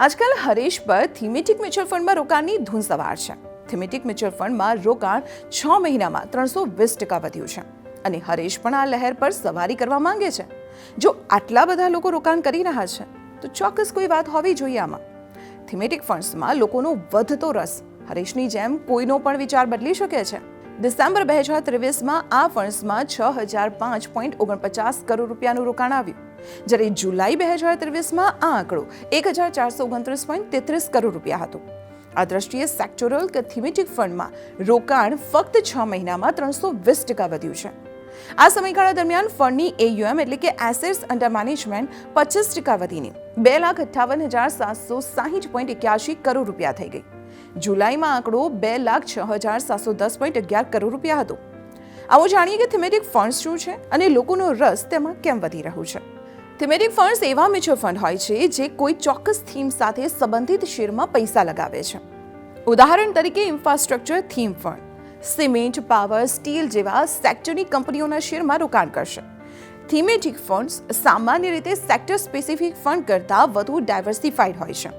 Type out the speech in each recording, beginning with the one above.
આજકાલ હરેશ પર thematic mutual ફંડમાં રોકાણની ધૂન સવાર છે. થીમેટિક મ્યુચ્યુઅલ ફંડમાં રોકાણ છ મહિનામાં ત્રણસો વીસ ટકા વધ્યું છે. અને હરેશ પણ આ લહેર પર સવારી કરવા માંગે છે. જો આટલા બધા લોકો રોકાણ કરી રહ્યા છે, તો ચોક્કસ કોઈ વાત હોવી જોઈએ આમાં. થીમેટિક ફંડ્સમાં લોકોનો વધતો રસ હરેશની જેમ કોઈનો પણ વિચાર બદલી શકે છે. ડિસેમ્બર બે હજાર ત્રેવીસમાં આ ફંડ્સમાં છ હજાર પાંચ પોઈન્ટ ઓગણપચાસ કરોડ રૂપિયાનું રોકાણ આવ્યું. જ્યારે જુલાઈ બે હજાર ત્રેવીસમાં આ આંકડો એક હજાર ચારસો ઓગણત્રીસ પોઈન્ટ તેત્રીસ કરોડ રૂપિયા હતું. આ દ્રષ્ટિએ સેક્ટોરલ કે થીમેટિક ફંડમાં રોકાણ ફક્ત છ મહિનામાં ત્રણસો વીસ ટકા વધ્યું છે. આ સમયગાળા દરમિયાન ફંડની એયુએમ એટલે કે એસેટ્સ અંડર મેનેજમેન્ટ પચીસ ટકા વધીને બે લાખ અઠ્ઠાવન હજાર સાતસો સાહીઠ પોઈન્ટ એક્યાસી કરોડ રૂપિયા થઈ ગઈ. જુલાઈમાં આંકડો બે લાખ છ હજાર સાતસો દસ પોઈન્ટ અગિયાર કરોડ રૂપિયા હતો. આવો જાણીએ કે થીમેટિક ફંડ્સ શું છે અને લોકોનો રસ તેમાં કેમ વધી રહ્યું છે. થીમેટિક ફંડ્સ એવા મ્યુચ્યુઅલ ફંડ હોય છે જે કોઈ ચોક્કસ થીમ સાથે સંબંધિત શેરમાં પૈસા લગાવે છે. ઉદાહરણ તરીકે infrastructure theme fund cement power steel જેવા સેક્ટરની કંપનીઓના શેરમાં રોકાણ કરશે. થીમેટિક ફંડ્સ સામાન્ય રીતે સેક્ટર સ્પેસિફિક ફંડ કરતાં વધુ ડાયવર્સિફાઈડ હોય છે.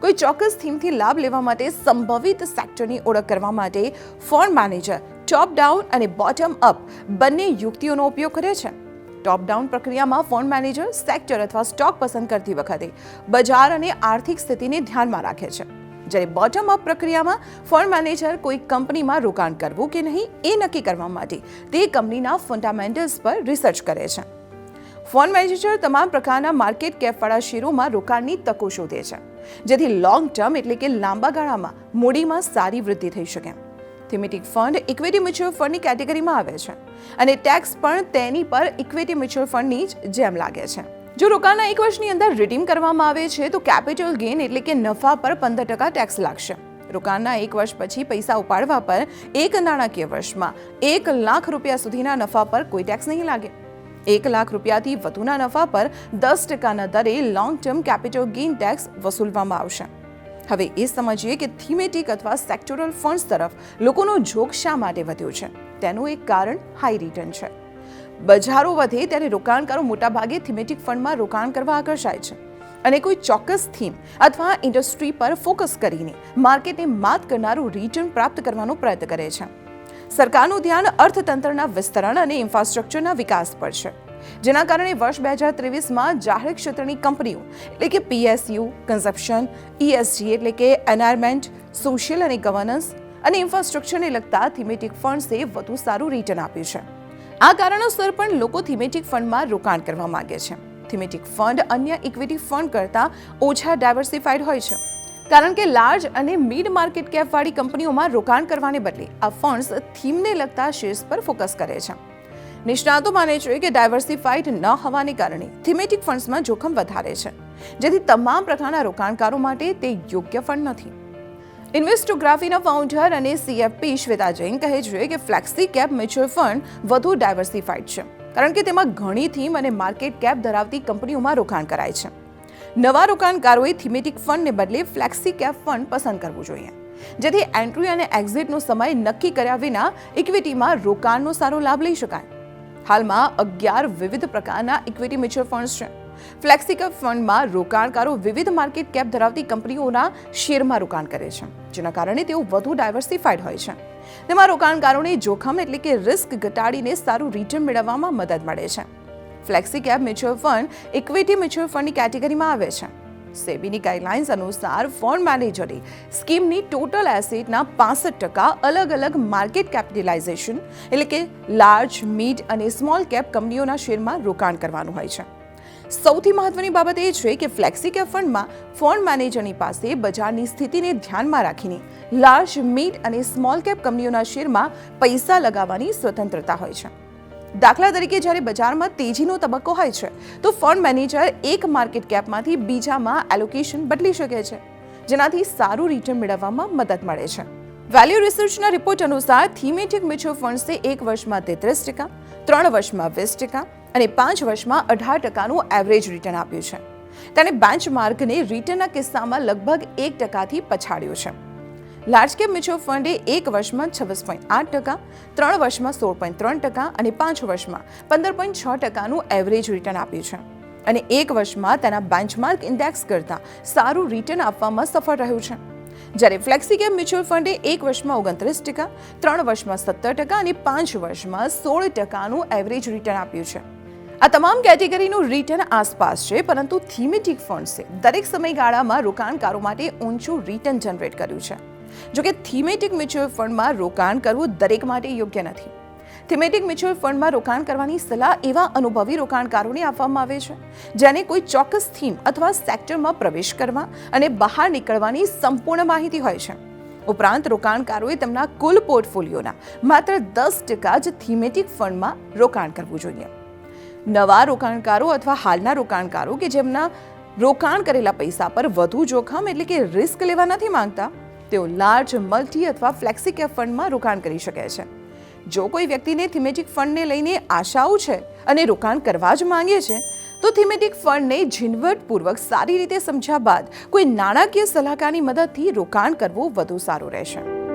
કોઈ ચોક્કસ થીમથી લાભ લેવા માટે સંભવિત સેક્ટરની ઓળખ કરવા માટે ફંડ મેનેજર ટોપ ડાઉન અને બોટમ અપ બંને યુક્તિઓનો ઉપયોગ કરે છે. ટોપ ડાઉન પ્રક્રિયામાં ફંડ મેનેજર, સેક્ટર અથવા સ્ટોક પસંદ કરતી વખતે બજાર અને આર્થિક સ્થિતિને ધ્યાનમાં રાખે છે. જ્યારે બોટમ અપ પ્રક્રિયામાં ફંડ મેનેજર કોઈ કંપનીમાં રોકાણ કરવું કે નહીં એ નક્કી કરવા માટે તે કંપનીના ફંડામેન્ટલ્સ પર રિસર્ચ કરે છે. ફંડ મેનેજર તમામ પ્રકારના માર્કેટ કેપવાળા શેરોમાં રોકાણની તકો શોધે છે, જેથી લોંગ ટર્મ એટલે કે લાંબા ગાળામાં મૂડીમાં સારી વૃદ્ધિ થઈ શકે. થીમેટિક ફંડ ઇક્વિટી મ્યુચ્યુઅલ ફંડની કેટેગરીમાં આવે છે. અને ટેક્સ પણ તેની પર ઇક્વિટી મ્યુચ્યુઅલ ફંડની જ જેમ લાગે છે. જો રોકાણના એક વર્ષની અંદર રિડીમ કરવામાં આવે છે, તો કેપિટલ ગેઇન એટલે કે નફા પર પંદર ટકા ટેક્સ લાગશે. રોકાણના એક વર્ષ પછી પૈસા ઉપાડવા પર એક નાણાકીય વર્ષમાં એક લાખ રૂપિયા સુધીના નફા પર કોઈ ટેક્સ નહીં લાગે. એક લાખ રૂપિયાથી વધુના નફા પર દસ ટકાના દરે long term capital gain tax વસૂલવામાં આવશે. હવે એ સમજીએ કે થીમેટિક અથવા સેક્ટોરલ ફંડ્સ તરફ લોકોનો ઝોક શા માટે વધ્યો છે? તેનું એક કારણ હાઈ રિટર્ન છે. બજારો વધે ત્યારે રોકાણકારો મોટાભાગે થીમેટિક ફંડમાં રોકાણ કરવા આકર્ષાય છે. અને કોઈ ચોક્કસ થીમ અથવા ઇન્ડસ્ટ્રી પર ફોકસ કરીને માર્કેટને માત કરનારું રિટર્ન પ્રાપ્ત કરવાનો પ્રયત્ન કરે છે. સરકારનું ધ્યાન અર્થતંત્રના વિસ્તરણ અને ઇન્ફ્રાસ્ટ્રક્ચરના વિકાસ પર છે. જેના કારણે વર્ષ બે હજાર ત્રેવીસમાં જાહેર ક્ષેત્રની કંપનીઓ, એટલે કે પીએસયુ કન્ઝપ્શન ઇએસજી એટલે કે એન્વાયરમેન્ટ, સોશિયલ અને ગવર્નન્સ અને ઇન્ફ્રાસ્ટ્રક્ચરને લગતા થીમેટિક ફંડ્સે વધુ સારું રિટર્ન આપ્યું છે. આ કારણોસર પણ લોકો થીમેટિક ફંડમાં રોકાણ કરવા માંગે છે. થીમેટિક ફંડ અન્ય ઇક્વિટી ફંડ કરતાં ઓછા ડાયવર્સિફાઈડ હોય છે. કારણ કે લાર્જ અને મિડ માર્કેટ કેપવાળી કંપનીઓમાં રોકાણ કરવાને બદલે આ ફંડ્સ થીમને લગતા શેર્સ પર ફોકસ કરે છે. નિષ્ણાતો માને છે કે ડાયવર્સિફાઈડ ન હોવાને કારણે થીમેટિક ફંડ્સમાં જોખમ વધારે છે. જેથી તમામ પ્રકારના રોકાણકારો માટે તે યોગ્ય ફંડ નથી. ઇન્વેસ્ટોગ્રાફીના ફાઉન્ડર અને સીએફપી શ્વેતા જૈન કહે છે કે ફ્લેક્સી કેપ મ્યુચ્યુઅલ ફંડ વધુ ડાયવર્સિફાઈડ છે, કારણ કે તેમાં ઘણી થીમ અને માર્કેટ કેપ ધરાવતી કંપનીઓમાં રોકાણ કરાય છે. નવા રોકાણકારોએ થીમેટિક ફંડને બદલે ફ્લેક્સી કેપ ફંડ પસંદ કરવું જોઈએ, જેથી એન્ટ્રી અને એક્ઝિટનો સમય નક્કી કર્યા વિના ઇક્વિટીમાં રોકાણનો સારો લાભ લઈ શકાય. હાલમાં અગિયાર વિવિધ પ્રકારના ઇક્વિટી મ્યુચ્યુઅલ ફંડ્સ છે. ફ્લેક્સિકપ ફંડમાં રોકાણકારો વિવિધ માર્કેટ કેપ ધરાવતી કંપનીઓના શેરમાં રોકાણ કરે છે, જેના કારણે તેઓ વધુ ડાયવર્સિફાઈડ હોય છે. તેમાં રોકાણકારોને જોખમ એટલે કે રિસ્ક ઘટાડીને સારું રિટર્ન મેળવવામાં મદદ મળે છે. Flexi cap mutual fund equity mutual ફંડની કેટેગરીમાં આવે છે. સેબીની ગાઈડલાઇન્સ અનુસાર ફંડ મેનેજરે સ્કીમની ટોટલ એસેટના પાસઠ ટકા અલગ અલગ માર્કેટ કેપિટલાઇઝેશન એટલે કે લાર્જ, મિડ અને સ્મોલ કેપ કંપનીઓના શેરમાં રોકાણ કરવાનું હોય છે. સૌથી મહત્વની બાબત એ છે કે ફ્લેક્સી કેપ ફંડમાં ફંડ મેનેજરની પાસે બજારની સ્થિતિને ધ્યાનમાં રાખીને લાર્જ, મિડ અને સ્મોલ કેપ કંપનીઓના શેરમાં પૈસા લગાવવાની સ્વતંત્રતા હોય છે. દાખલા તરીકે જ્યારે બજારમાં તેજીનો તબક્કો હોય છે, તો ફંડ મેનેજર એક માર્કેટ કેપમાંથી બીજામાં એલોકેશન બદલી શકે છે, જેનાથી સારું રિટર્ન મેળવવામાં મદદ મળે છે. વેલ્યુ રિસર્ચના રિપોર્ટ અનુસાર થીમેટિક મ્યુચ્યુઅલ ફંડ્સે એક વર્ષમાં તેત્રીસ ટકા, ત્રણ વર્ષમાં વીસ ટકા અને પાંચ વર્ષમાં અઢાર ટકાનું એવરેજ રિટર્ન આપ્યું છે. તેણે બેન્ચમાર્કને રિટર્નના કિસ્સામાં લગભગ એક ટકાથી પછાડ્યું છે. લાર્જ કેપ મ્યુચ્યુઅલ ફંડે એક વર્ષમાં છવ્વીસ પોઈન્ટ આઠ ટકા, ત્રણ વર્ષમાં સોળ પોઈન્ટ ત્રણ ટકા અને પાંચ વર્ષમાં પંદર પોઈન્ટ છ ટકાનું એવરેજ રિટર્ન આપ્યું છે. અને એક વર્ષમાં તેના બેન્ચમાર્ક ઇન્ડેક્સ કરતાં સારું રિટર્ન આપવામાં સફળ રહ્યું છે. જ્યારે ફ્લેક્સી કેપ મ્યુચ્યુઅલ ફંડે એક વર્ષમાં ઓગણત્રીસ ટકા, ત્રણ વર્ષમાં સત્તર ટકા અને પાંચ વર્ષમાં સોળ ટકાનું એવરેજ રિટર્ન આપ્યું છે. આ તમામ કેટેગરીનું રિટર્ન આસપાસ છે, પરંતુ થીમેટિક ફંડ્સે દરેક સમયગાળામાં રોકાણકારો માટે ઊંચું રિટર્ન જનરેટ કર્યું છે. જોકે થીમેટિક મ્યુચ્યુઅલ ફંડમાં રોકાણ કરવું દરેક માટે યોગ્ય નથી. થીમેટિક મ્યુચ્યુઅલ ફંડમાં રોકાણ કરવાની સલાહ એવા અનુભવી રોકાણકારોને આપવામાં આવે છે, જેને કોઈ ચોક્કસ થીમ અથવા સેક્ટરમાં પ્રવેશ કરવા અને બહાર નીકળવાની સંપૂર્ણ માહિતી હોય છે. ઉપરાંત રોકાણકારોએ તેમના કુલ પોર્ટફોલિયોના માત્ર દસ ટકા જ થીમેટિક ફંડમાં રોકાણ કરવું જોઈએ. નવા રોકાણકારો અથવા હાલના રોકાણકારો કે જેમના રોકાણ કરેલા પૈસા પર વધુ જોખમ એટલે કે રિસ્ક લેવા નથી માંગતા તેઓ લાર્જ, મલ્ટી અથવા ફ્લેક્સી કેપ ફંડમાં રોકાણ કરી શકે છે. જો કોઈ વ્યક્તિને થીમેટિક ફંડને લઈને આશાઓ છે અને રોકાણ કરવા જ માંગે છે, તો થીમેટિક ફંડને ઝીણવટપૂર્વક સારી રીતે સમજ્યા બાદ કોઈ નાણાકીય સલાહકારની મદદથી રોકાણ કરવું વધુ સારું રહેશે.